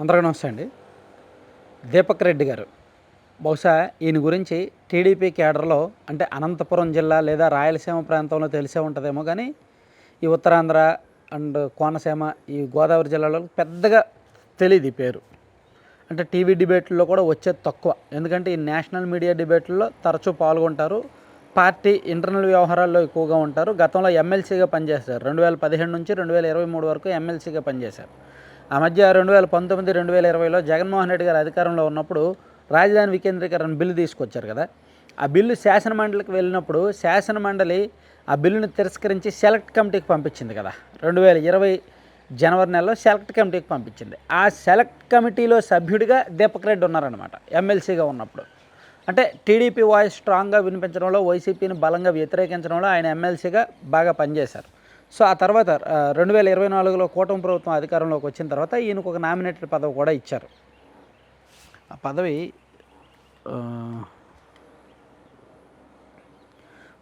అందరికీ నమస్తే అండి. దీపక్ రెడ్డి గారు. బహుశా ఈయన గురించి టీడీపీ కేడర్లో అంటే అనంతపురం జిల్లా లేదా రాయలసీమ ప్రాంతంలో తెలిసే ఉంటుందేమో కానీ ఈ ఉత్తరాంధ్ర అండ్ కోనసీమ ఈ గోదావరి జిల్లాలో పెద్దగా తెలియదు ఈ పేరు. అంటే టీవీ డిబేట్లో కూడా వచ్చేది తక్కువ. ఎందుకంటే ఈ నేషనల్ మీడియా డిబేట్లలో తరచూ పాల్గొంటారు. పార్టీ ఇంటర్నల్ వ్యవహారాల్లో ఎక్కువగా ఉంటారు. గతంలో ఎమ్మెల్సీగా పనిచేశారు. రెండు వేల పదిహేడు నుంచి రెండు వేల ఇరవై మూడు వరకు ఎమ్మెల్సీగా పనిచేశారు. ఆ మధ్య రెండు వేల పంతొమ్మిది రెండు వేల ఇరవైలో జగన్మోహన్ రెడ్డి గారు అధికారంలో ఉన్నప్పుడు రాజధాని వికేంద్రీకరణ బిల్లు తీసుకొచ్చారు కదా. ఆ బిల్లు శాసన మండలికి వెళ్ళినప్పుడు శాసన మండలి ఆ బిల్లును తిరస్కరించి సెలెక్ట్ కమిటీకి పంపించింది కదా. రెండు వేల ఇరవై జనవరి నెలలో సెలెక్ట్ కమిటీకి పంపించింది. ఆ సెలెక్ట్ కమిటీలో సభ్యుడిగా దీపక్ రెడ్డి ఉన్నారనమాట ఎమ్మెల్సీగా ఉన్నప్పుడు. అంటే టీడీపీ వాయిస్ స్ట్రాంగ్గా వినిపించడంలో వైసీపీని బలంగా వ్యతిరేకించడంలో ఆయన ఎమ్మెల్సీగా బాగా పనిచేశారు. సో ఆ తర్వాత రెండు వేల ఇరవై నాలుగులో కూటమి ప్రభుత్వం అధికారంలోకి వచ్చిన తర్వాత ఈయనకు ఒక నామినేటెడ్ పదవి కూడా ఇచ్చారు. ఆ పదవి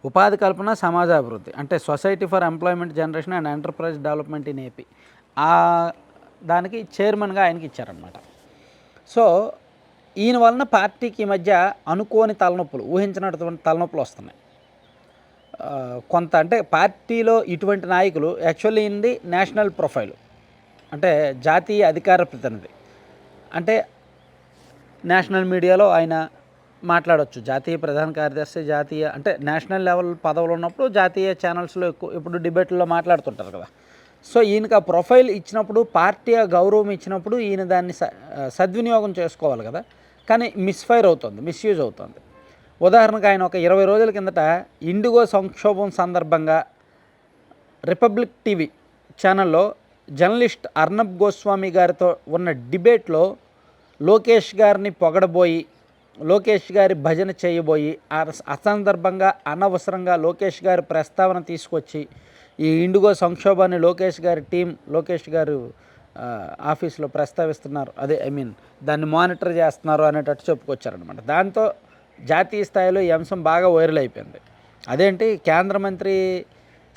ఉపాధి కల్పన సమాజాభివృద్ధి అంటే society for employment generation and enterprise development in AP. ఆ దానికి చైర్మన్గా ఆయనకి ఇచ్చారనమాట సో ఈయన వలన పార్టీకి ఈ మధ్య అనుకోని తలనొప్పులు ఊహించినటువంటి తలనొప్పులు వస్తున్నాయి. కొంత అంటే పార్టీలో ఇటువంటి నాయకులు యాక్చువల్లీ ఇంది నేషనల్ ప్రొఫైల్. అంటే జాతీయ అధికార ప్రతినిధి. అంటే నేషనల్ మీడియాలో ఆయన మాట్లాడవచ్చు జాతీయ ప్రధాన కార్యదర్శి జాతీయ అంటే నేషనల్ లెవెల్ పదవులు ఉన్నప్పుడు జాతీయ ఛానల్స్లో ఎక్కువ ఇప్పుడు డిబేట్లో మాట్లాడుతుంటారు కదా. సో ఈయనకి ఆ ప్రొఫైల్ ఇచ్చినప్పుడు పార్టీ ఆ గౌరవం ఇచ్చినప్పుడు ఈయన దాన్ని స- సద్వినియోగం చేసుకోవాలి కదా. కానీ మిస్ఫైర్ అవుతుంది మిస్యూజ్ అవుతుంది. ఉదాహరణకు ఆయన ఒక ఇరవై రోజుల కిందట ఇండిగో సంక్షోభం సందర్భంగా రిపబ్లిక్ టీవీ ఛానల్లో జర్నలిస్ట్ అర్నబ్ గోస్వామి గారితో ఉన్న డిబేట్లో లోకేష్ గారిని పొగడబోయి లోకేష్ గారి భజన చేయబోయి ఆ అసందర్భంగా అనవసరంగా లోకేష్ గారి ప్రస్తావన తీసుకొచ్చి ఈ ఇండిగో సంక్షోభాన్ని లోకేష్ గారి టీం లోకేష్ గారు ఆఫీస్లో ప్రస్తావిస్తున్నారు. అదే ఐ మీన్ దాన్ని మానిటర్ చేస్తున్నారు అనేటట్టు చెప్పుకొచ్చారనమాట దాంతో జాతీయ స్థాయిలో ఈ అంశం బాగా వైరల్ అయిపోయింది. అదేంటి? కేంద్ర మంత్రి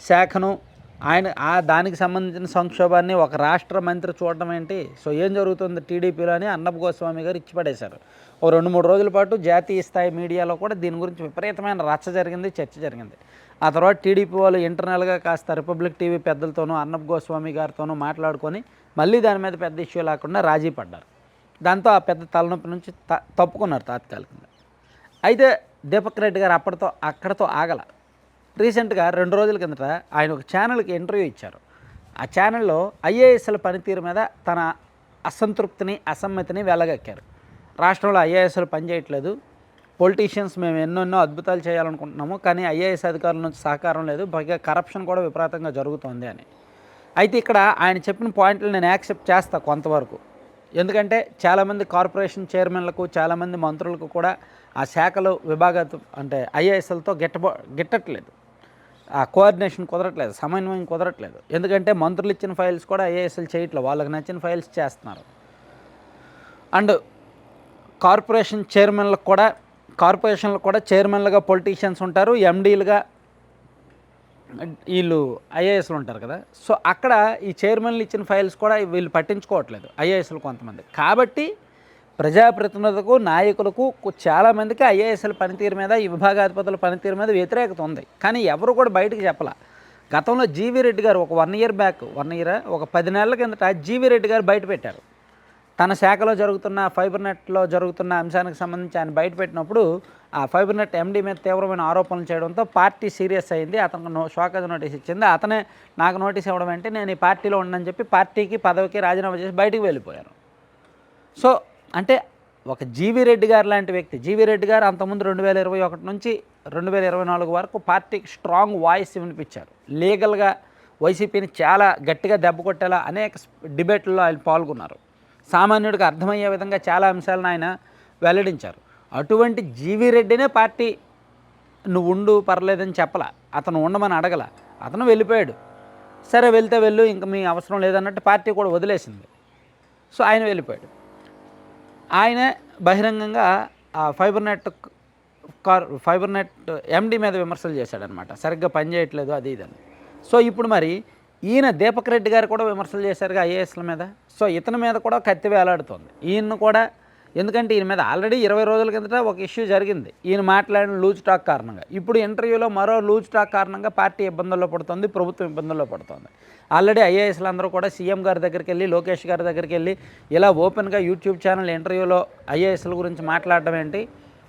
శాఖను ఆయన ఆ దానికి సంబంధించిన సంక్షోభాన్ని ఒక రాష్ట్ర మంత్రి చూడటం ఏంటి? సో ఏం జరుగుతుంది టీడీపీలో అని అన్నబ్ గోస్వామి గారు ఇచ్చిపడేశారు ఓ రెండు మూడు రోజుల పాటు జాతీయ స్థాయి మీడియాలో కూడా దీని గురించి విపరీతమైన రచ్చ జరిగింది చర్చ జరిగింది. ఆ తర్వాత టీడీపీ వాళ్ళు ఇంటర్నల్గా కాస్త రిపబ్లిక్ టీవీ పెద్దలతోనూ అన్నబ్ గోస్వామి గారితోనూ మాట్లాడుకొని మళ్ళీ దాని మీద పెద్ద ఇష్యూ లేకుండా రాజీ పడ్డారు. దాంతో ఆ పెద్ద తలనొప్పి నుంచి త తప్పుకున్నారు తాత్కాలికంగా. అయితే దీపక్ రెడ్డి గారు అప్పటితో అక్కడతో ఆగల. రీసెంట్గా రెండు రోజుల కిందట ఆయన ఒక ఛానల్కి ఇంటర్వ్యూ ఇచ్చారు. ఆ ఛానల్లో ఐఏఎస్ల పనితీరు మీద తన అసంతృప్తిని అసమ్మతిని వెళ్ళగక్కారు రాష్ట్రంలో ఐఏఎస్లు పనిచేయట్లేదు. పొలిటీషియన్స్ మేము ఎన్నెన్నో అద్భుతాలు చేయాలనుకుంటున్నాము కానీ ఐఏఎస్ అధికారుల నుంచి సహకారం లేదు. పైగా కరప్షన్ కూడా విపరీతంగా జరుగుతోంది అని. అయితే ఇక్కడ ఆయన చెప్పిన పాయింట్లు నేను యాక్సెప్ట్ చేస్తా కొంతవరకు. ఎందుకంటే చాలామంది కార్పొరేషన్ చైర్మన్లకు చాలామంది మంత్రులకు కూడా ఆ శాఖలు విభాగ అంటే ఐఏఎస్ఎల్తో గిట్టబో గిట్టట్లేదు. ఆ కోఆర్డినేషన్ కుదరట్లేదు సమన్వయం కుదరట్లేదు. ఎందుకంటే మంత్రులు ఇచ్చిన ఫైల్స్ కూడా ఐఏఎస్ఎల్ చేయట్లేదు వాళ్ళకి నచ్చిన ఫైల్స్ చేస్తున్నారు. అండ్ కార్పొరేషన్ చైర్మన్లకు కూడా కార్పొరేషన్లకు కూడా చైర్మన్లుగా పొలిటీషియన్స్ ఉంటారు ఎండీలుగా వీళ్ళు ఐఏఎస్లు ఉంటారు కదా. సో అక్కడ ఈ చైర్మన్లు ఇచ్చిన ఫైల్స్ కూడా వీళ్ళు పట్టించుకోవట్లేదు ఐఏఎస్లు కొంతమంది. కాబట్టి ప్రజాప్రతినిధులకు నాయకులకు చాలామందికి ఐఏఎస్ఎల్ పనితీరు మీద ఈ విభాగాధిపతుల పనితీరు మీద వ్యతిరేకత ఉంది. కానీ ఎవరు కూడా బయటకు చెప్పాల. గతంలో జీవీ రెడ్డి గారు ఒక one year back one year? ఒక పది నెలల కిందట జీవీ రెడ్డి గారు బయట పెట్టారు. తన శాఖలో జరుగుతున్న ఫైబర్ నెట్లో జరుగుతున్న అంశానికి సంబంధించి ఆయన బయటపెట్టినప్పుడు ఆ ఫైబర్ నెట్ ఎండీ మీద తీవ్రమైన ఆరోపణలు చేయడంతో పార్టీ సీరియస్ అయింది. అతనికి నో షాకేజ్ నోటీస్ ఇచ్చింది. అతనే నాకు నోటీస్ ఇవ్వడం అంటే నేను ఈ పార్టీలో ఉండని చెప్పి పార్టీకి పదవికి రాజీనామా చేసి బయటికి వెళ్ళిపోయాను. సో అంటే ఒక జీవీ రెడ్డి గారు లాంటి వ్యక్తి జీవీ రెడ్డి గారు అంతకుముందు రెండు వేల ఇరవై ఒకటి నుంచి రెండు వేల ఇరవై నాలుగు వరకు పార్టీకి స్ట్రాంగ్ వాయిస్ వినిపించారు. లీగల్గా వైసీపీని చాలా గట్టిగా దెబ్బ కొట్టేలా అనేక డిబేట్లలో ఆయన పాల్గొన్నారు. సామాన్యుడికి అర్థమయ్యే విధంగా చాలా అంశాలను ఆయన వెల్లడించారు. అటువంటి జీవీ రెడ్డినే పార్టీ నువ్వు ఉండు పర్లేదని చెప్పలా అతను ఉండమని అడగల అతను వెళ్ళిపోయాడు. సరే వెళ్తే వెళ్ళు ఇంక మీ అవసరం లేదన్నట్టు పార్టీ కూడా వదిలేసింది. సో ఆయన వెళ్ళిపోయాడు. ఆయన బహిరంగంగా ఆ fibre net car fibre net MD మీద విమర్శలు చేశాడనమాట సరిగ్గా పనిచేయట్లేదు అది ఇదని సో ఇప్పుడు మరి ఈయన దీపక్ రెడ్డి గారు కూడా విమర్శలు చేశారుగా ఐఏఎస్ల మీద. సో ఇతని మీద కూడా కత్తి వేలాడుతోంది. ఈయన కూడా ఎందుకంటే ఈయన మీద ఆల్రెడీ ఇరవై రోజుల కిందట ఒక ఇష్యూ జరిగింది. ఈయన మాట్లాడిన లూజ్ టాక్ కారణంగా. ఇప్పుడు ఇంటర్వ్యూలో మరో లూజ్ టాక్ కారణంగా పార్టీ ఇబ్బందుల్లో పడుతుంది ప్రభుత్వం ఇబ్బందుల్లో పడుతుంది. ఆల్రెడీ ఐఏఎస్లు అందరూ కూడా సీఎం గారి దగ్గరికి వెళ్ళి లోకేష్ గారి దగ్గరికి వెళ్ళి ఇలా ఓపెన్గా యూట్యూబ్ ఛానల్ ఇంటర్వ్యూలో ఐఏఎస్ల గురించి మాట్లాడడం ఏంటి?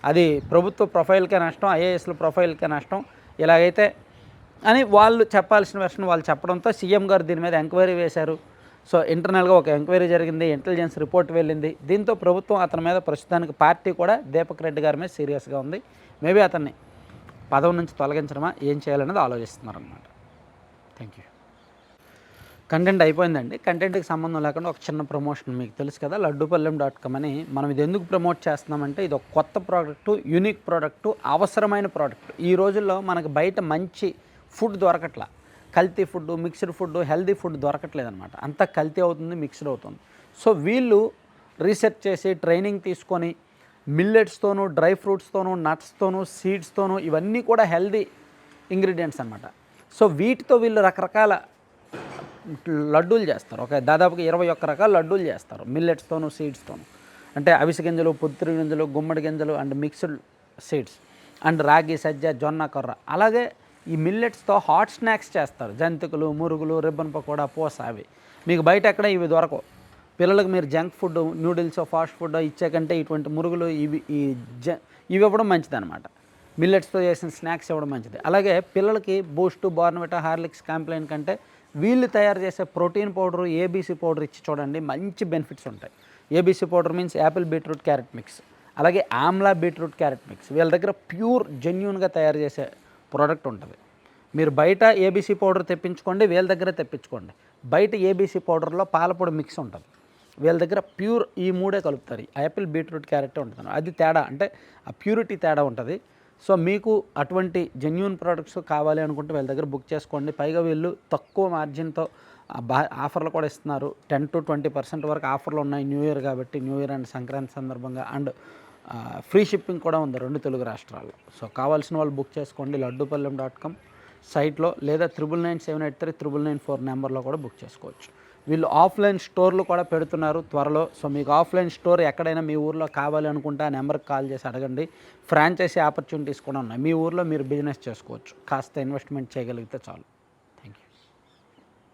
అది ప్రభుత్వ ప్రొఫైల్కే నష్టం ఐఏఎస్ల ప్రొఫైల్కే నష్టం ఇలాగైతే అని వాళ్ళు చెప్పాల్సిన వెర్షన్ వాళ్ళు చెప్పడంతో సీఎం గారు దీని మీద ఎంక్వైరీ వేశారు. సో ఇంటర్నల్గా ఒక ఎంక్వైరీ జరిగింది ఇంటెలిజెన్స్ రిపోర్ట్ వెళ్ళింది. దీంతో ప్రభుత్వం అతని మీద ప్రస్తుతానికి పార్టీ కూడా దీపక్ రెడ్డి గారి మీద సీరియస్గా ఉంది. మేబీ అతన్ని పదవి నుంచి తొలగించడమా ఏం చేయాలనేది ఆలోచిస్తున్నారనమాట థ్యాంక్ యూ. కంటెంట్ అయిపోయిందండి. కంటెంట్కి సంబంధం లేకుండా ఒక చిన్న ప్రమోషన్ మీకు తెలుసు కదా లడ్డూపల్లెం డాట్ కామ్ అని. మనం ఇది ఎందుకు ప్రమోట్ చేస్తున్నామంటే ఇది ఒక కొత్త ప్రోడక్ట్ యూనిక్ ప్రోడక్ట్ అవసరమైన ప్రోడక్ట్. ఈ రోజుల్లో మనకు బయట మంచి ఫుడ్ దొరకట్లా. కల్తీ food mixed food healthy food దొరకట్లేదు అనమాట అంతా కల్తీ అవుతుంది మిక్స్డ్ అవుతుంది. సో వీళ్ళు రీసెర్చ్ చేసి ట్రైనింగ్ తీసుకొని మిల్లెట్స్తోనూ డ్రై ఫ్రూట్స్తోనూ నట్స్తోనూ సీడ్స్తోనూ ఇవన్నీ కూడా హెల్దీ ఇంగ్రీడియంట్స్ అనమాట సో వీటితో వీళ్ళు రకరకాల లడ్డూలు చేస్తారు. ఒక దాదాపుగా ఇరవై ఒక్క రకాల లడ్డూలు చేస్తారు మిల్లెట్స్తోనూ సీడ్స్తోనూ. అంటే అవిసె గింజలు పొత్తిరి గింజలు గుమ్మడి గింజలు అండ్ మిక్స్డ్ సీడ్స్. అండ్ రాగి సజ్జ జొన్న కొర్ర. అలాగే ఈ మిల్లెట్స్తో హాట్ స్నాక్స్ చేస్తారు. జంతికలు మురుగులు రిబ్బన్ పకోడా పూస అవి. మీకు బయట ఎక్కడ ఇవి దొరకవు. పిల్లలకు మీరు junk food noodles fast food ఇచ్చే కంటే ఇటువంటి మురుగులు ఇవి ఈ జ ఇవి ఇవ్వడం మంచిదన్నమాట. మిల్లెట్స్తో చేసిన స్నాక్స్ ఇవ్వడం మంచిది. అలాగే పిల్లలకి బూస్ట్ బార్నవిటా హార్లిక్స్ కాంప్లైన్ కంటే వీళ్ళు తయారు చేసే ప్రోటీన్ పౌడర్ ఏబీసీ పౌడర్ ఇచ్చి చూడండి మంచి బెనిఫిట్స్ ఉంటాయి. ABC powder means apple beetroot carrot mix. అలాగే ఆమ్లా బీట్రూట్ క్యారెట్ మిక్స్. వీళ్ళ దగ్గర ప్యూర్ జెన్యున్గా తయారు చేసే ప్రోడక్ట్ ఉంటుంది. మీరు బయట ఏబీసీ పౌడర్ తెప్పించుకోండి వీళ్ళ దగ్గర తెప్పించుకోండి. బయట ఏబీసీ పౌడర్లో పాలపొడి మిక్స్ ఉంటుంది. వీళ్ళ దగ్గర ప్యూర్ ఈ మూడే కలుపుతారు. యాపిల్ బీట్రూట్ క్యారెట్ ఉంటుంది అది తేడా అంటే ఆ ప్యూరిటీ తేడా ఉంటుంది. సో మీకు అటువంటి జెన్యున్ ప్రోడక్ట్స్ కావాలి అనుకుంటే వీళ్ళ దగ్గర బుక్ చేసుకోండి. పైగా వీళ్ళు తక్కువ మార్జిన్తో బా ఆఫర్లు కూడా ఇస్తున్నారు. టెన్ టు ట్వంటీ పర్సెంట్ వరకు ఆఫర్లు ఉన్నాయి న్యూ ఇయర్ కాబట్టి న్యూ ఇయర్ అండ్ సంక్రాంతి సందర్భంగా. అండ్ ఫ్రీ షిప్పింగ్ కూడా ఉంది రెండు తెలుగు రాష్ట్రాల్లో. సో కావాల్సిన వాళ్ళు బుక్ చేసుకోండి లడ్డూపల్లెం డాట్ కామ్ సైట్లో లేదా triple nine seven eight three triple nine four నెంబర్లో కూడా బుక్ చేసుకోవచ్చు. వీళ్ళు ఆఫ్లైన్ స్టోర్లు కూడా పెడుతున్నారు త్వరలో. సో మీకు ఆఫ్లైన్ స్టోర్ ఎక్కడైనా మీ ఊర్లో కావాలి అనుకుంటే ఆ నెంబర్కి కాల్ చేసి అడగండి. ఫ్రాంచైజీ ఆపర్చునిటీస్ కూడా ఉన్నాయి. మీ ఊర్లో మీరు బిజినెస్ చేసుకోవచ్చు. కాస్త ఇన్వెస్ట్మెంట్ చేయగలిగితే చాలు.